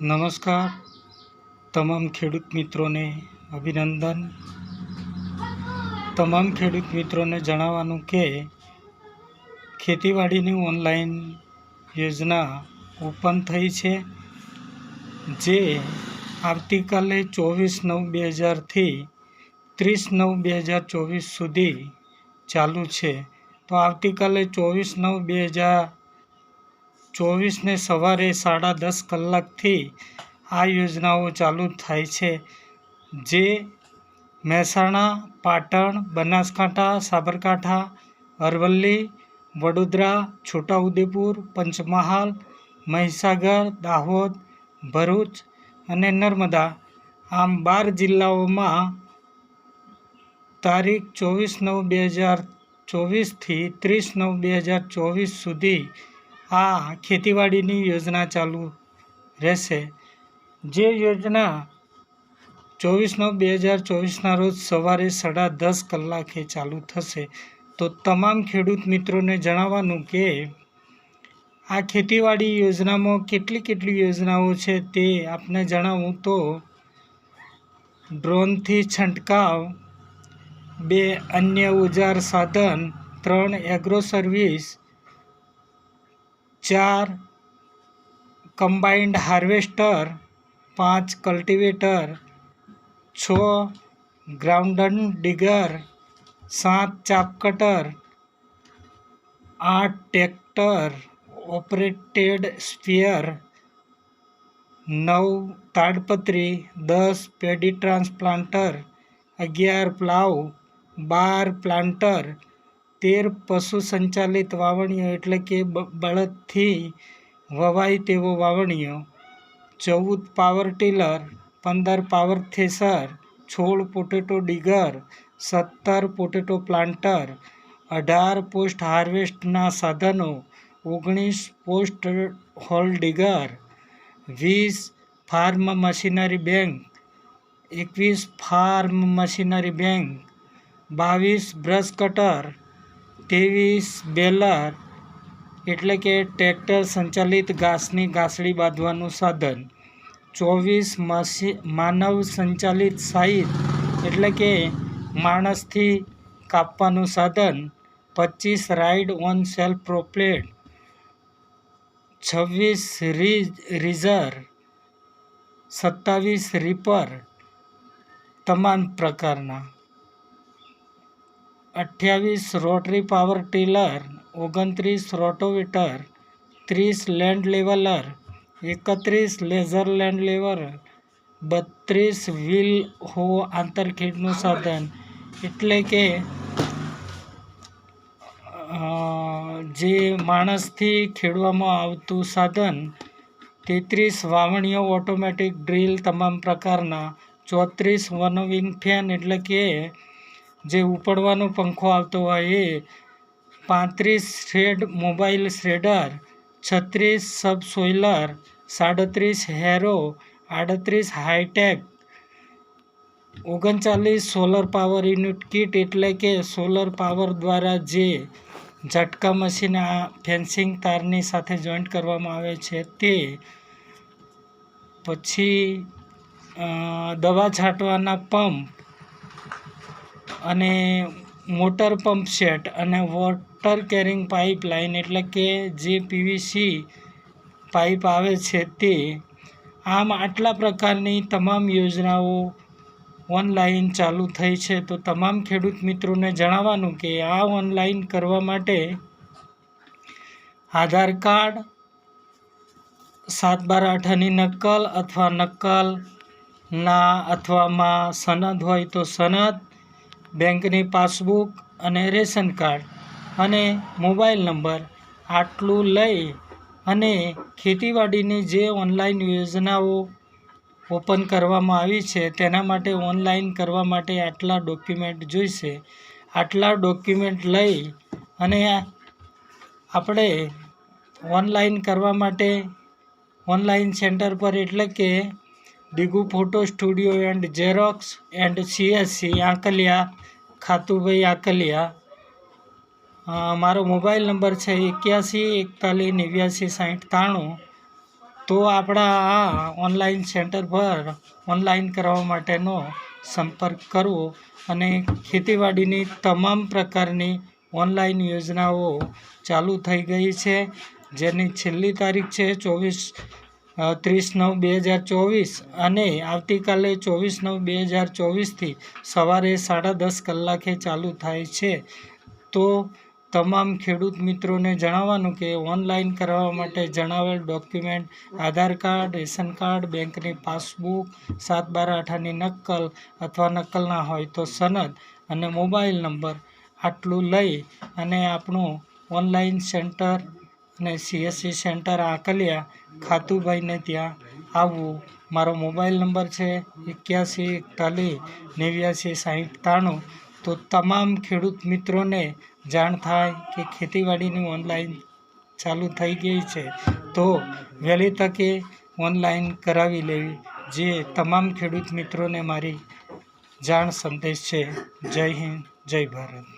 નમસ્કાર. તમામ ખેડૂત મિત્રોને અભિનંદન. તમામ ખેડૂત મિત્રોને જણાવવાનું કે ખેતીવાડીની ઓનલાઈન યોજના ઓપન થઈ છે, જે આવતીકાલે ચોવીસ નવ બે હજારથી ત્રીસ નવ બે હજાર ચોવીસ સુધી ચાલુ છે. તો આવતીકાલે ચોવીસ નવ બે હજાર ચોવીસને સવારે સાડા દસ કલાકથી આ યોજનાઓ ચાલુ થાય છે, જે મહેસાણા, પાટણ, બનાસકાંઠા, સાબરકાંઠા, અરવલ્લી, વડોદરા, છોટાઉદેપુર, પંચમહાલ, મહીસાગર, દાહોદ, ભરૂચ અને નર્મદા આમ બાર જિલ્લાઓમાં તારીખ ચોવીસ નવ બે હજાર ચોવીસથી ત્રીસ નવ બે હજાર ચોવીસ સુધી આ ખેતીવાડીની યોજના ચાલુ રહેશે. જે યોજના ચોવીસ નવ બે હજાર ચોવીસના રોજ સવારે સાડા દસ કલાકે ચાલુ થશે. તો તમામ ખેડૂત મિત્રોને જણાવવાનું કે આ ખેતીવાડી યોજનામાં કેટલી કેટલી યોજનાઓ છે તે આપને જણાવું તો ડ્રોનથી છંટકાવ, બે અન્ય ઉજાર સાધન, ત્રણ એગ્રો સર્વિસ ચાર કમ્બાઇન્ડ હાર્વેસ્ટર, પાંચ કલ્ટિવેટર, છ ગ્રાઉન્ડન ડિગર, સાત ચાપ કટર આઠ ટ્રેક્ટર ઓપરેટેડ સ્પિયર નવ તાડપત્રી, દસ પેડી ટ્રાન્સપ્લાન્ટર, અગિયાર પ્લાવ, બાર પ્લાન્ટર તેર પશુ સંચાલિત વાવણીઓ એટલે કે બળદથી વવાય તેવો વાવણીઓ. ચૌદ પાવર ટીલર પંદર પાવર થ્રેસર છોડ પોટેટો ડીગર સત્તર પોટેટો પ્લાન્ટર અઢાર પોસ્ટ હાર્વેસ્ટના સાધનો, ઓગણીસ પોસ્ટ હોલ ડીગર વીસ ફાર્મ મશીનરી બેંક એકવીસ ફાર્મ મશીનરી બેંક બાવીસ બ્રશ કટર ત્રેવીસ બેલર એટલે કે ટ્રેક્ટર સંચાલિત ઘાસની ઘાસડી બાંધવાનું સાધન. ચોવીસ મશી માનવ સંચાલિત સાહિત એટલે કે માણસથી કાપવાનું સાધન. પચીસ રાઇડ ઓન સેલ્ફ પ્રોપ્લેટ છવ્વીસ રીજ, રીઝર. સત્તાવીસ રીપર. તમામ પ્રકારના. અઠ્યાવીસ રોટરી પાવર ટીલર, ઓગણત્રીસ રોટોવેટર, ત્રીસ લેન્ડ લેવલર, એકત્રીસ લેઝર લેન્ડ લેવર, બત્રીસ વ્હીલ હો આંતરખેડનું સાધન. એટલે કે જે માણસથી ખેડવામાં આવતું સાધન, તેત્રીસ વાવણીઓ ઓટોમેટિક ડ્રીલ તમામ પ્રકારના, ચોત્રીસ વનવિંગ ફેન એટલે કે જે ઉપડવાનો પંખો આવતો હોય એ પાંત્રીસ શ્રેડ મોબાઈલ શ્રેડર છત્રીસ સબ સોઇલર સાડત્રીસ હેરો, આડત્રીસ હાઈટેક, ઓગણચાલીસ સોલર પાવર યુનિટ કિટ એટલે કે સોલર પાવર દ્વારા જે ઝટકા મશીન આ ફેન્સિંગ તારની સાથે જોઈન્ટ કરવામાં આવે છે તે પછી દવા છાંટવાના પંપ અને મોટર પંપ સેટ અને વોટર કેરિંગ પાઇપલાઇન એટલે કે જે પીવીસી પાઇપ આવે છે તે, આમ આટલા પ્રકારની તમામ યોજનાઓ ઓનલાઈન ચાલુ થઈ છે. તો તમામ ખેડૂત મિત્રોને જણાવવાનું કે આ ઓનલાઈન કરવા માટે આધાર કાર્ડ સાત બાર આઠની નકલ અથવા નકલના અથવામાં સનદ હોય તો સનદ બેંકની પાસબુક અને રેશન કાર્ડ અને મોબાઈલ નંબર આટલું લઈ અને ખેતીવાડીની જે ઓનલાઈન યોજનાઓ ઓપન કરવામાં આવી છે, તેના માટે ઓનલાઈન કરવા માટે આટલા ડોક્યુમેન્ટ જોઈશે. આટલા ડોક્યુમેન્ટ લઈ અને આપણે ઓનલાઈન કરવા માટે ઓનલાઈન સેન્ટર પર એટલે કે Digu photo studio and xerox and CSC Ankaliya, Khatubhai Ankaliya. મારો મોબાઈલ નંબર છે એક્યાસી, એકતાલીસ, નેવ્યાસી સાહીઠ ત્રાણું તો આપણા આ ઓનલાઈન સેન્ટર પર ઓનલાઈન કરવા માટેનો સંપર્ક કરવો અને ખેતીવાડીની તમામ પ્રકારની ઓનલાઈન યોજનાઓ ચાલુ થઈ ગઈ છે. જેની છેલ્લી તારીખ છે ચોવીસ ત્રીસ નવ બે હજાર ચોવીસ અને આવતીકાલે ચોવીસ નવ બે હજાર ચોવીસથી સવારે સાડા દસ કલાકે ચાલુ થાય છે. તો તમામ ખેડૂત મિત્રોને જણાવવાનું કે ઓનલાઈન કરવા માટે જણાવેલ document, Aadhaar card, ration card, બેંકની પાસબુક, સાત બાર આઠાની નકલ અથવા નકલ હોય તો સનદ અને મોબાઈલ નંબર આટલું લઈ અને આપણું ઓનલાઈન સેન્ટર અને સીએસસી સેન્ટર આકલિયા ખાતુભાઈને ત્યાં આવવું મારો મોબાઈલ નંબર છે એક્યાસી, એકતાલીસ, નેવ્યાસી, સાહીઠ, ત્રાણું. તો તમામ ખેડૂત મિત્રોને જાણ થાય કે ખેતીવાડીની ઓનલાઈન ચાલુ થઈ ગઈ છે. તો વહેલી તકે ઓનલાઈન કરાવી લેવી. જે તમામ ખેડૂત મિત્રોને મારી જાણ સંદેશ છે. જય હિન્દ, જય ભારત.